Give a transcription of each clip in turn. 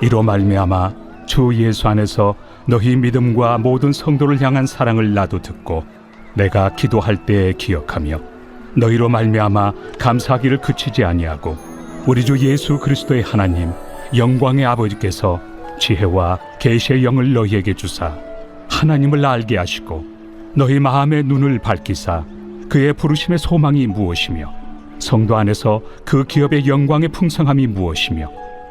이로 말미암아 주 예수 안에서 너희 믿음과 모든 성도를 향한 사랑을 나도 듣고 내가 기도할 때에 기억하며 너희로 말미암아 감사하기를 그치지 아니하고 우리 주 예수 그리스도의 하나님 영광의 아버지께서 지혜와 계시의 영을 너희에게 주사 하나님을 알게 하시고 너희 마음의 눈을 밝히사 그의 부르심의 소망이 무엇이며 성도 안에서 그 기업의 영광의 풍성함이 무엇이며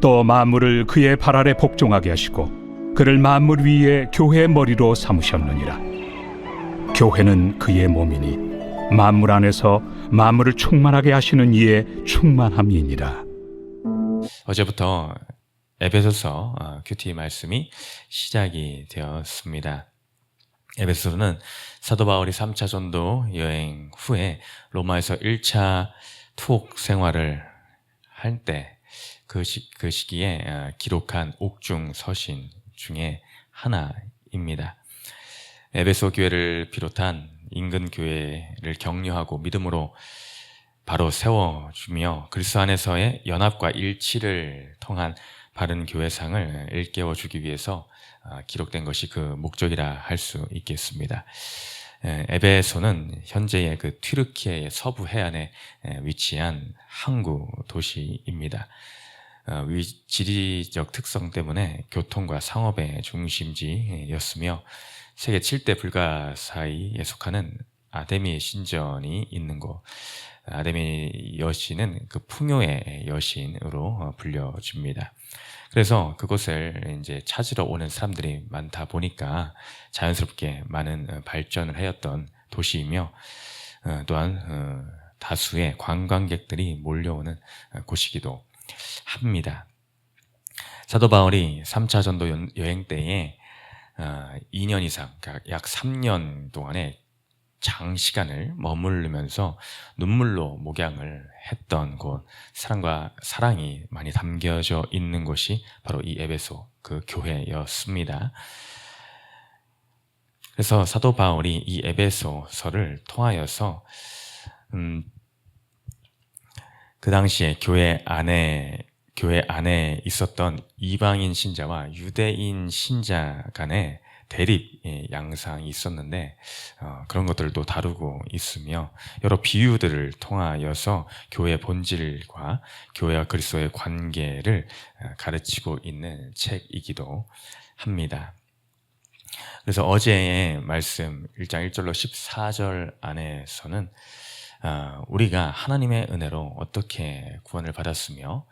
또 만물을 그의 발 아래 복종하게 하시고 그를 만물 위에 교회의 머리로 삼으셨느니라 교회는 그의 몸이니 만물 안에서 만물을 충만하게 하시는 이의 충만함이니라 어제부터 에베소서 어, 큐티 말씀이 시작이 되었습니다. 에베소는 사도 바울이 3차 전도 여행 후에 로마에서 1차 투옥 생활을 할 때 그그 시기에 어, 기록한 옥중 서신 중에 하나입니다. 에베소 교회를 비롯한 인근 교회를 격려하고 믿음으로 바로 세워주며 그리스도 안에서의 연합과 일치를 통한 바른 교회상을 일깨워 주기 위해서 아, 기록된 것이 그 목적이라 할 수 있겠습니다. 에, 에베소는 현재의 그 튀르키예의 서부 해안에 에, 위치한 항구 도시입니다. 어, 위, 지리적 특성 때문에 교통과 상업의 중심지였으며 세계 7대 불가사의에 속하는 아데미 신전이 있는 곳. 아데미 여신은 그 풍요의 여신으로 어, 불려집니다. 그래서 그곳을 이제 찾으러 오는 사람들이 많다 보니까 자연스럽게 많은 어, 발전을 하였던 도시이며 어, 또한 어, 다수의 관광객들이 몰려오는 어, 곳이기도 합니다. 사도 바울이 3차 전도 연- 여행 때에 어, 2년 이상, 그러니까 약 3년 동안의 장시간을 머무르면서 눈물로 목양을 했던 곳, 사랑과 사랑이 많이 담겨져 있는 곳이 바로 이 에베소 그 교회였습니다. 그래서 사도 바울이 이 에베소서를 통하여서 음, 그 당시에 교회 안에 교회 안에 있었던 이방인 신자와 유대인 신자 간의 대립 예, 양상이 있었는데 어, 그런 것들도 다루고 있으며 여러 비유들을 통하여서 교회의 본질과 교회와 그리스도의 관계를 어, 가르치고 있는 책이기도 합니다. 그래서 어제의 말씀 1장 1절로 14절 안에서는 아, 우리가 하나님의 은혜로 어떻게 구원을 받았으며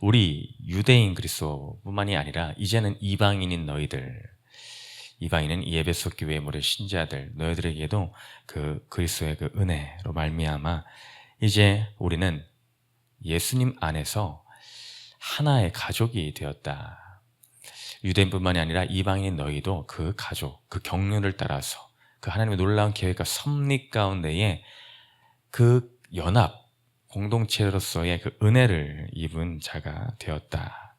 우리 유대인 그리스도뿐만이 아니라 이제는 이방인인 너희들 이방인은 이 에베소 교회의 모든 신자들 너희들에게도 그 그리스도의 그 은혜로 말미암아 이제 우리는 예수님 안에서 하나의 가족이 되었다. 유대인뿐만이 아니라 이방인인 너희도 그 가족, 그 경륜을 따라서 그 하나님의 놀라운 계획과 섭리 가운데에 그 연합 공동체로서의 그 은혜를 입은 자가 되었다.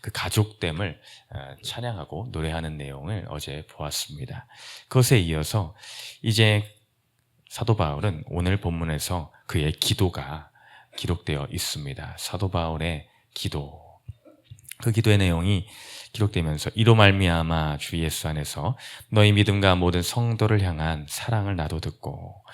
그 가족됨을 어, 찬양하고 노래하는 내용을 어제 보았습니다. 그것에 이어서 이제 사도 바울은 오늘 본문에서 그의 기도가 기록되어 있습니다. 사도 바울의 기도. 그 기도의 내용이 기록되면서 이로 말미암아 주 예수 안에서 너희 믿음과 모든 성도를 향한 사랑을 나도 듣고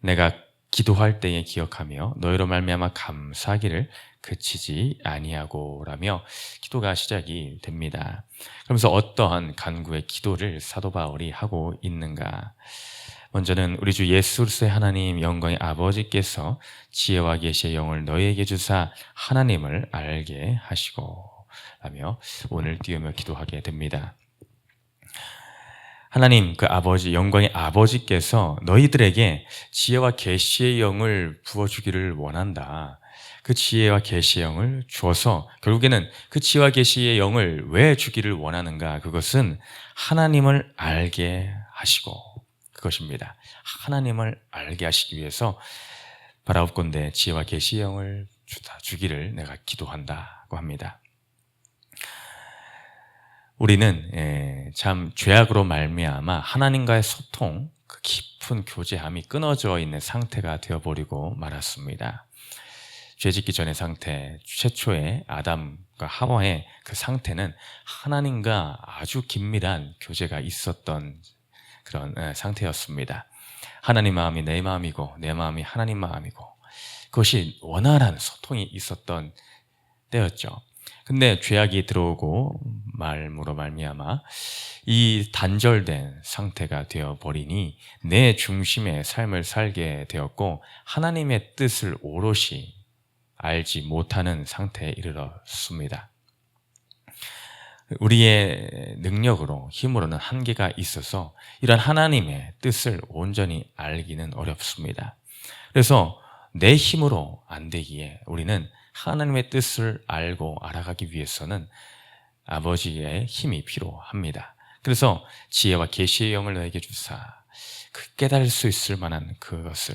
내가 기도할 때에 기억하며 너희로 말미암아 감사하기를 그치지 아니하고라며 기도가 시작이 됩니다. 그러면서 어떠한 간구의 기도를 사도 바울이 하고 있는가? 먼저는 우리 주 예수 그리스도의 하나님 영광의 아버지께서 지혜와 계시의 영을 너희에게 주사 하나님을 알게 하시고 라며 오늘 띄우며 기도하게 됩니다. 하나님 그 아버지 영광의 아버지께서 너희들에게 지혜와 계시의 영을 부어 주기를 원한다. 그 지혜와 계시의 영을 주어서 결국에는 그 지혜와 계시의 영을 왜 주기를 원하는가? 그것은 하나님을 알게 하시고 그것입니다. 하나님을 알게 하시기 위해서 바라옵건대 지혜와 계시의 영을 주다 주기를 내가 기도한다고 합니다. 우리는 예, 참 죄악으로 말미암아 하나님과의 소통, 그 깊은 교제함이 끊어져 있는 상태가 되어버리고 말았습니다. 죄짓기 전의 상태, 최초의 아담과 하와의 그 상태는 하나님과 아주 긴밀한 교제가 있었던 그런 예, 상태였습니다. 하나님 마음이 내 마음이고 내 마음이 하나님 마음이고 그것이 원활한 소통이 있었던 때였죠. 근데 죄악이 들어오고 말무로 말미암아 이 단절된 상태가 되어 버리니 내 중심의 삶을 살게 되었고 하나님의 뜻을 오롯이 알지 못하는 상태에 이르렀습니다. 우리의 능력으로 힘으로는 한계가 있어서 이런 하나님의 뜻을 온전히 알기는 어렵습니다. 그래서 내 힘으로 안 되기에 우리는 하나님의 뜻을 알고 알아가기 위해서는 아버지의 힘이 필요합니다. 그래서 지혜와 계시의 영을 너에게 주사 그 깨달을 수 있을 만한 그것을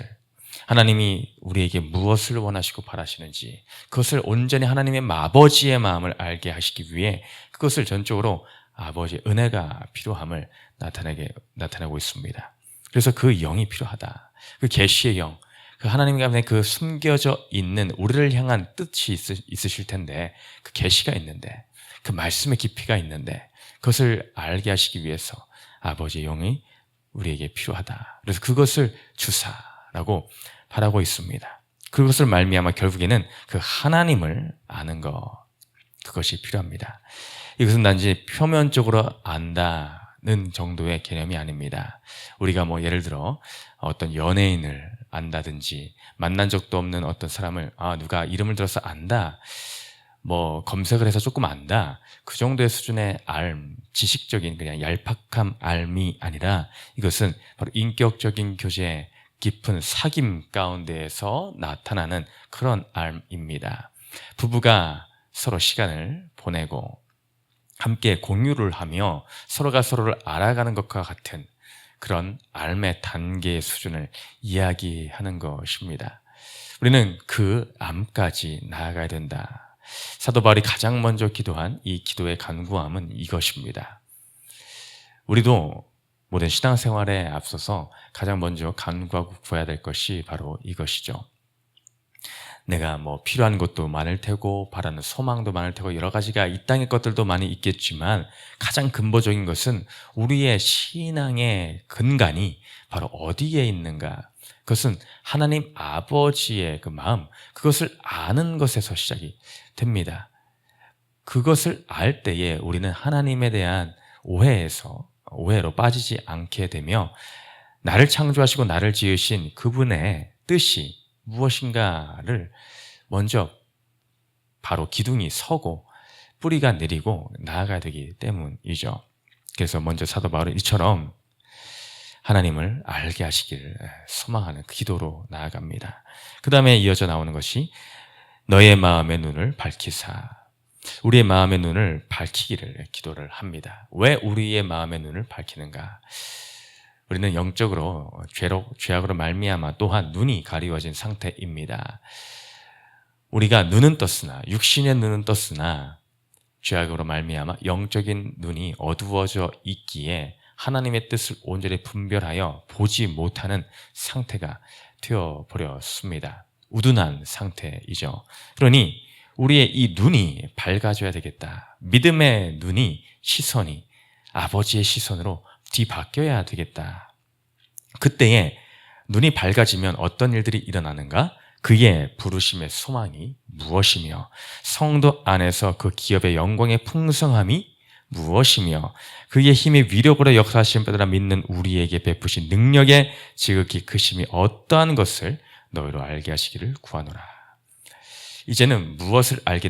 하나님이 우리에게 무엇을 원하시고 바라시는지 그것을 온전히 하나님의 아버지의 마음을 알게 하시기 위해 그것을 전적으로 아버지의 은혜가 필요함을 나타내게 나타내고 있습니다. 그래서 그 영이 필요하다. 그 계시의 영, 그 하나님 가운데 그 숨겨져 있는 우리를 향한 뜻이 있으, 실 텐데 그 계시가 있는데 그 말씀의 깊이가 있는데 그것을 알게 하시기 위해서 아버지의 영이 우리에게 필요하다. 그래서 그것을 주사라고 바라고 있습니다. 그것을 말미암아 결국에는 그 하나님을 아는 것 그것이 필요합니다. 이것은 단지 표면적으로 안다 는 정도의 개념이 아닙니다. 우리가 뭐 예를 들어 어떤 연예인을 안다든지 만난 적도 없는 어떤 사람을 아 누가 이름을 들어서 안다 뭐 검색을 해서 조금 안다 그 정도의 수준의 알 지식적인 그냥 얄팍함 알미 아니라 이것은 바로 인격적인 교제 깊은 사귐 가운데에서 나타나는 그런 알입니다. 부부가 서로 시간을 보내고 함께 공유를 하며 서로가 서로를 알아가는 것과 같은 그런 알의 단계의 수준을 이야기하는 것입니다. 우리는 그 암까지 나아가야 된다. 사도 바울이 가장 먼저 기도한 이 기도의 간구함은 이것입니다. 우리도 모든 신앙생활에 앞서서 가장 먼저 간구하고 구해야 될 것이 바로 이것이죠. 내가 뭐 필요한 것도 많을 테고 바라는 소망도 많을 테고 여러 가지가 이 땅의 것들도 많이 있겠지만 가장 근본적인 것은 우리의 신앙의 근간이 바로 어디에 있는가? 그것은 하나님 아버지의 그 마음, 그것을 아는 것에서 시작이 됩니다. 그것을 알 때에 우리는 하나님에 대한 오해에서 오해로 빠지지 않게 되며 나를 창조하시고 나를 지으신 그분의 뜻이 무엇인가를 먼저 바로 기둥이 서고 뿌리가 내리고 나아가야 되기 때문이죠. 그래서 먼저 사도 바울은 이처럼 하나님을 알게 하시기를 소망하는 기도로 나아갑니다. 그 다음에 이어져 나오는 것이 너의 마음의 눈을 밝히사 우리의 마음의 눈을 밝히기를 기도를 합니다. 왜 우리의 마음의 눈을 밝히는가? 우리는 영적으로 죄로 죄악으로 말미암아 또한 눈이 가리워진 상태입니다. 우리가 눈은 떴으나 육신의 눈은 떴으나 죄악으로 말미암아 영적인 눈이 어두워져 있기에 하나님의 뜻을 온전히 분별하여 보지 못하는 상태가 되어 버렸습니다. 우둔한 상태이죠. 그러니 우리의 이 눈이 밝아져야 되겠다. 믿음의 눈이 시선이 아버지의 시선으로 뒤바뀌어야 되겠다. 그때에 눈이 밝아지면 어떤 일들이 일어나는가? 그의 부르심의 소망이 무엇이며 성도 안에서 그 기업의 영광의 풍성함이 무엇이며 그의 힘의 위력으로 역사하신 바라 믿는 우리에게 베푸신 능력의 지극히 크심이 어떠한 것을 너희로 알게 하시기를 구하노라. 이제는 무엇을 알게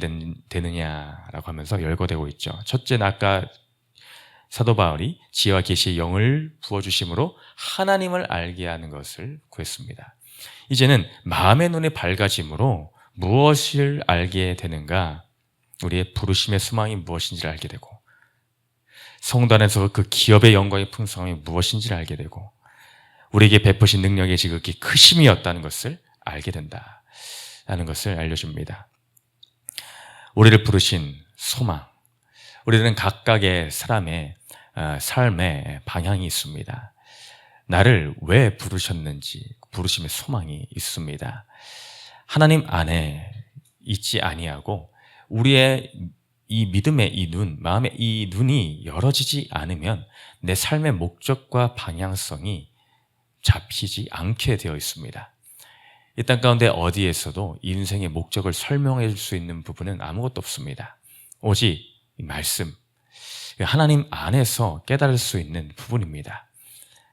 되느냐라고 하면서 열거되고 있죠. 첫째는 아까 사도 바울이 지혜와 계시의 영을 부어 주심으로 하나님을 알게 하는 것을 구했습니다. 이제는 마음의 눈이 밝아짐으로 무엇을 알게 되는가? 우리의 부르심의 수망이 무엇인지를 알게 되고 성도 안에서 그 기업의 영광의 풍성함이 무엇인지를 알게 되고 우리에게 베푸신 능력의 지극히 크심이었다는 것을 알게 된다 라는 것을 알려줍니다. 우리를 부르신 소망. 우리들은 각각의 사람의 어, 삶의 방향이 있습니다. 나를 왜 부르셨는지 부르심의 소망이 있습니다. 하나님 안에 있지 아니하고 우리의 이 믿음의 이 눈, 마음의 이 눈이 열어지지 않으면 내 삶의 목적과 방향성이 잡히지 않게 되어 있습니다. 이 땅 가운데 어디에서도 인생의 목적을 설명해 줄 수 있는 부분은 아무것도 없습니다. 오직 이 말씀, 하나님 안에서 깨달을 수 있는 부분입니다.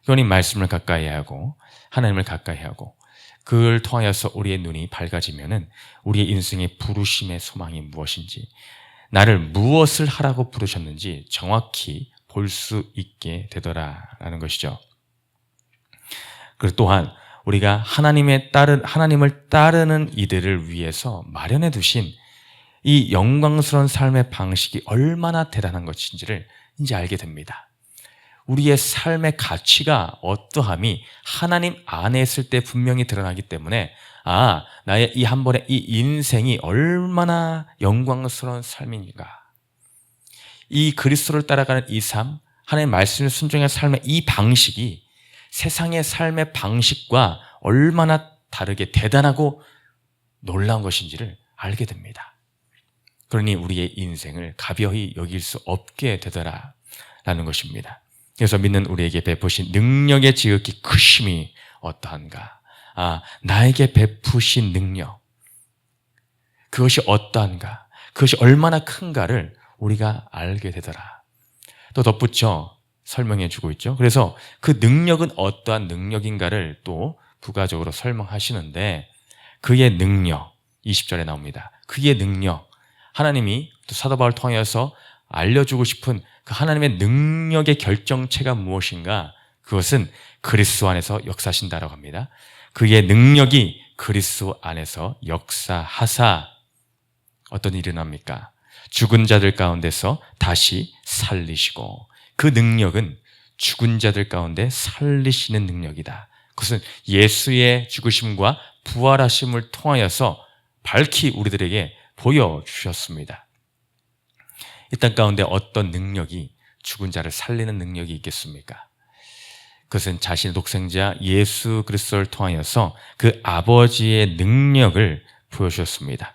그러니 말씀을 가까이 하고 하나님을 가까이 하고 그를 통하여서 우리의 눈이 밝아지면은 우리의 인생의 부르심의 소망이 무엇인지 나를 무엇을 하라고 부르셨는지 정확히 볼 수 있게 되더라라는 것이죠. 그리고 또한 우리가 하나님의 따른 하나님을 따르는 이들을 위해서 마련해 두신 이 영광스러운 삶의 방식이 얼마나 대단한 것인지를 이제 알게 됩니다. 우리의 삶의 가치가 어떠함이 하나님 안에 있을 때 분명히 드러나기 때문에 아, 나의 이 한 번의 이 인생이 얼마나 영광스러운 삶인가. 이 그리스도를 따라가는 이 삶, 하나님의 말씀을 순종의 삶의 이 방식이 세상의 삶의 방식과 얼마나 다르게 대단하고 놀라운 것인지를 알게 됩니다. 그러니 우리의 인생을 가벼이 여길 수 없게 되더라 라는 것입니다. 그래서 믿는 우리에게 베푸신 능력의 지극히 크심이 어떠한가? 아, 나에게 베푸신 능력. 그것이 어떠한가? 그것이 얼마나 큰가를 우리가 알게 되더라. 또 덧붙여 설명해 주고 있죠. 그래서 그 능력은 어떠한 능력인가를 또 부가적으로 설명하시는데 그의 능력, 20절에 나옵니다. 그의 능력, 하나님이 또 사도 바울 통해서 알려주고 싶은 그 하나님의 능력의 결정체가 무엇인가? 그것은 그리스도 안에서 역사하신다라고 합니다. 그의 능력이 그리스도 안에서 역사하사 어떤 일이 납니까? 죽은 자들 가운데서 다시 살리시고 그 능력은 죽은 자들 가운데 살리시는 능력이다. 그것은 예수의 죽으심과 부활하심을 통하여서 밝히 우리들에게 보여주셨습니다. 이 땅 가운데 어떤 능력이 죽은 자를 살리는 능력이 있겠습니까? 그것은 자신의 독생자 예수 그리스도를 통하여서 그 아버지의 능력을 보여주셨습니다.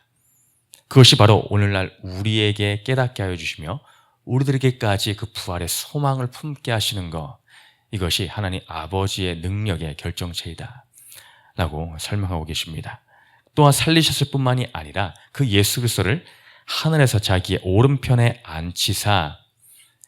그것이 바로 오늘날 우리에게 깨닫게 하여 주시며 우리들에게까지 그 부활의 소망을 품게 하시는 것 이것이 하나님 아버지의 능력의 결정체이다 라고 설명하고 계십니다. 또한 살리셨을 뿐만이 아니라 그 예수 그리스도를 하늘에서 자기의 오른편에 앉히사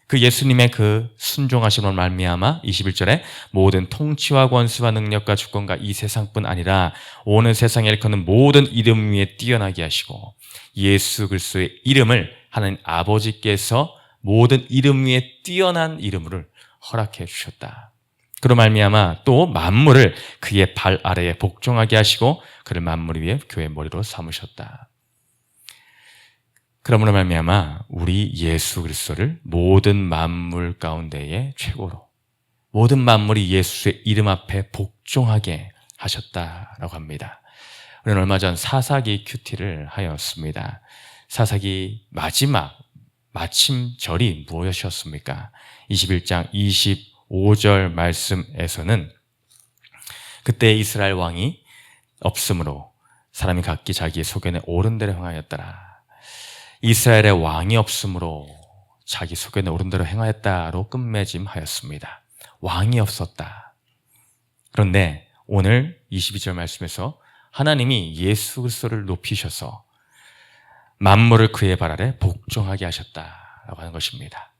그 예수님의 그 순종하심으로 말미암아 21절에 모든 통치와 권수와 능력과 주권과 이 세상뿐 아니라 오는 세상에 일컫는 모든 이름 위에 뛰어나게 하시고 예수 그리스도의 이름을 하나님 아버지께서 모든 이름 위에 뛰어난 이름을 허락해 주셨다. 그로 말미암아 또 만물을 그의 발 아래에 복종하게 하시고 그를 만물 위에 교회 머리로 삼으셨다. 그러므로 말미암아 우리 예수 그리스도를 모든 만물 가운데에 최고로 모든 만물이 예수의 이름 앞에 복종하게 하셨다라고 합니다. 우리는 얼마 전 사사기 큐티를 하였습니다. 사사기 마지막 마침절이 무엇이었습니까? 21장 25절 말씀에서는 그때 이스라엘 왕이 없으므로 사람이 각기 자기의 소견에 옳은 대로 행하였더라. 이스라엘의 왕이 없으므로 자기 소견에 옳은 대로 행하였다로 끝맺음하였습니다. 왕이 없었다. 그런데 오늘 22절 말씀에서 하나님이 예수 그리스도를 높이셔서 만물을 그의 발 아래 복종하게 하셨다라고 하는 것입니다.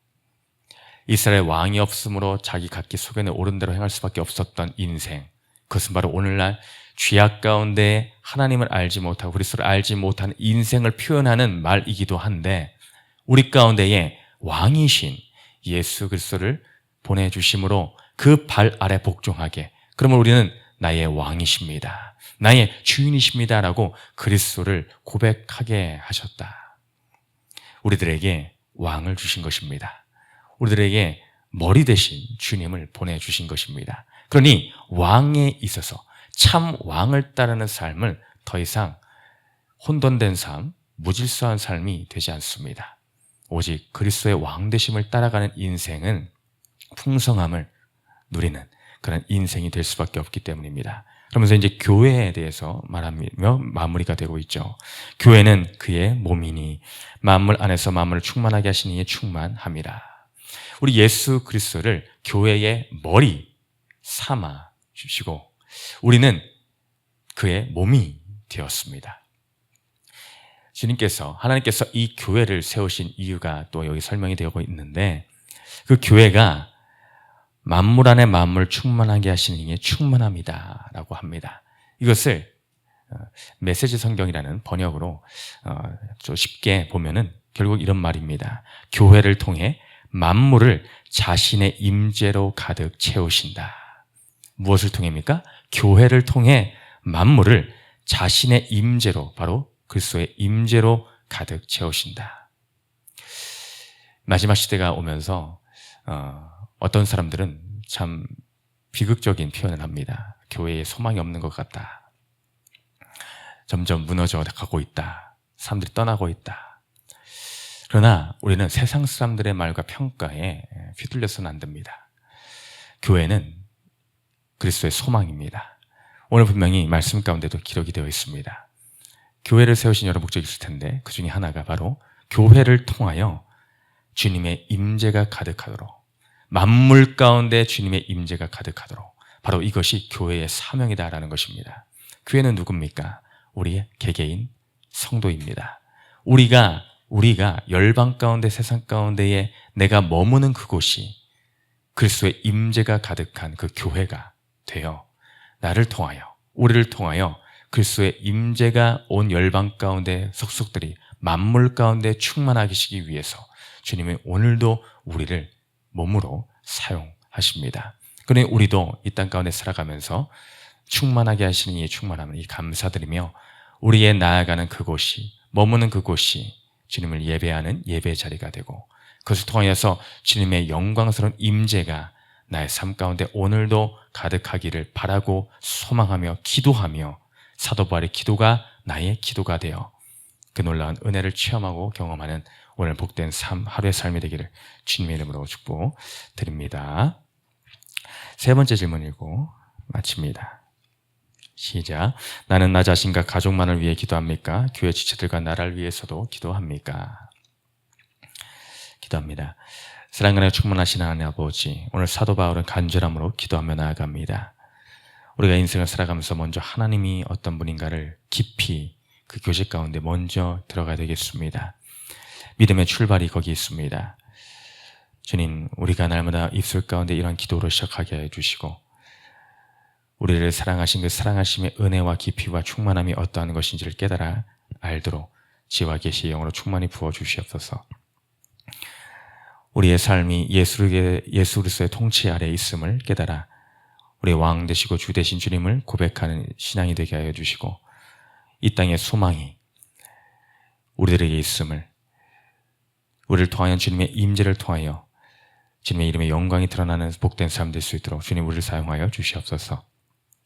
이스라엘 왕이 없으므로 자기 각기 소견에 옳은 대로 행할 수밖에 없었던 인생. 그것은 바로 오늘날 죄악 가운데 하나님을 알지 못하고 그리스도를 알지 못하는 인생을 표현하는 말이기도 한데 우리 가운데에 왕이신 예수 그리스도를 보내 주심으로 그 발 아래 복종하게 그러면 우리는 나의 왕이십니다. 나의 주인이십니다라고 그리스도를 고백하게 하셨다. 우리들에게 왕을 주신 것입니다. 우리들에게 머리 대신 주님을 보내주신 것입니다. 그러니 왕에 있어서 참 왕을 따르는 삶을 더 이상 혼돈된 삶, 무질서한 삶이 되지 않습니다. 오직 그리스도의 왕되심을 따라가는 인생은 풍성함을 누리는 그런 인생이 될 수밖에 없기 때문입니다. 그러면서 이제 교회에 대해서 말하며 마무리가 되고 있죠. 교회는 그의 몸이니 만물 안에서 만물을 충만하게 하시니 충만함이라. 우리 예수 그리스도를 교회의 머리 삼아 주시고 우리는 그의 몸이 되었습니다. 주님께서 하나님께서 이 교회를 세우신 이유가 또 여기 설명이 되고 있는데 그 교회가 만물 안에 만물 충만하게 하시는 이의 충만함이다라고 합니다. 이것을 어, 메시지 성경이라는 번역으로 어, 좀 쉽게 보면은 결국 이런 말입니다. 교회를 통해 만물을 자신의 임재로 가득 채우신다. 무엇을 통해입니까? 교회를 통해 만물을 자신의 임재로 바로 그리스도의 임재로 가득 채우신다. 마지막 시대가 오면서 어, 어떤 사람들은 참 비극적인 표현을 합니다. 교회에 소망이 없는 것 같다. 점점 무너져 가고 있다. 사람들이 떠나고 있다. 그러나 우리는 세상 사람들의 말과 평가에 휘둘려서는 안 됩니다. 교회는 그리스도의 소망입니다. 오늘 분명히 말씀 가운데도 기록이 되어 있습니다. 교회를 세우신 여러 목적이 있을 텐데 그 중에 하나가 바로 교회를 통하여 주님의 임재가 가득하도록 만물 가운데 주님의 임재가 가득하도록 바로 이것이 교회의 사명이다라는 것입니다. 교회는 누굽니까? 우리의 개개인 성도입니다. 우리가 우리가 열방 가운데 세상 가운데에 내가 머무는 그곳이 그리스도의 임재가 가득한 그 교회가 되어 나를 통하여 우리를 통하여 그리스도의 임재가 온 열방 가운데 속속들이 만물 가운데 충만하게 하시기 위해서 주님은 오늘도 우리를 몸으로 사용하십니다. 그러니 우리도 이 땅 가운데 살아가면서 충만하게 하시는 이 충만함을 이 감사드리며 우리의 나아가는 그곳이 머무는 그곳이 주님을 예배하는 예배 자리가 되고 그것을 통하여서 주님의 영광스러운 임재가 나의 삶 가운데 오늘도 가득하기를 바라고 소망하며 기도하며 사도 바울의 기도가 나의 기도가 되어 그 놀라운 은혜를 체험하고 경험하는 오늘 복된 삶, 하루의 삶이 되기를 주님의 이름으로 축복드립니다. 세 번째 질문 읽고 마칩니다. 시작. 나는 나 자신과 가족만을 위해 기도합니까? 교회 지체들과 나라를 위해서도 기도합니까? 기도합니다. 사랑하여 충만하신 하나님 아버지, 오늘 사도 바울은 간절함으로 기도하며 나아갑니다. 우리가 인생을 살아가면서 먼저 하나님이 어떤 분인가를 깊이 그 교제 가운데 먼저 들어가야 되겠습니다. 믿음의 출발이 거기 있습니다. 주님, 우리가 날마다 입술 가운데 이런 기도로 시작하게 해 주시고, 우리를 사랑하신 그 사랑하심의 은혜와 깊이와 충만함이 어떠한 것인지를 깨달아 알도록 지와 계시의 영으로 충만히 부어 주시옵소서. 우리의 삶이 예수의 예수 그리스도의 통치 아래 있음을 깨달아 우리 왕 되시고 주 되신 주님을 고백하는 신앙이 되게 하여 주시고 이 땅의 소망이 우리들에게 있음을 우리를 통하여 주님의 임재를 통하여 주님의 이름의 영광이 드러나는 복된 삶 될 수 있도록 주님 우리를 사용하여 주시옵소서.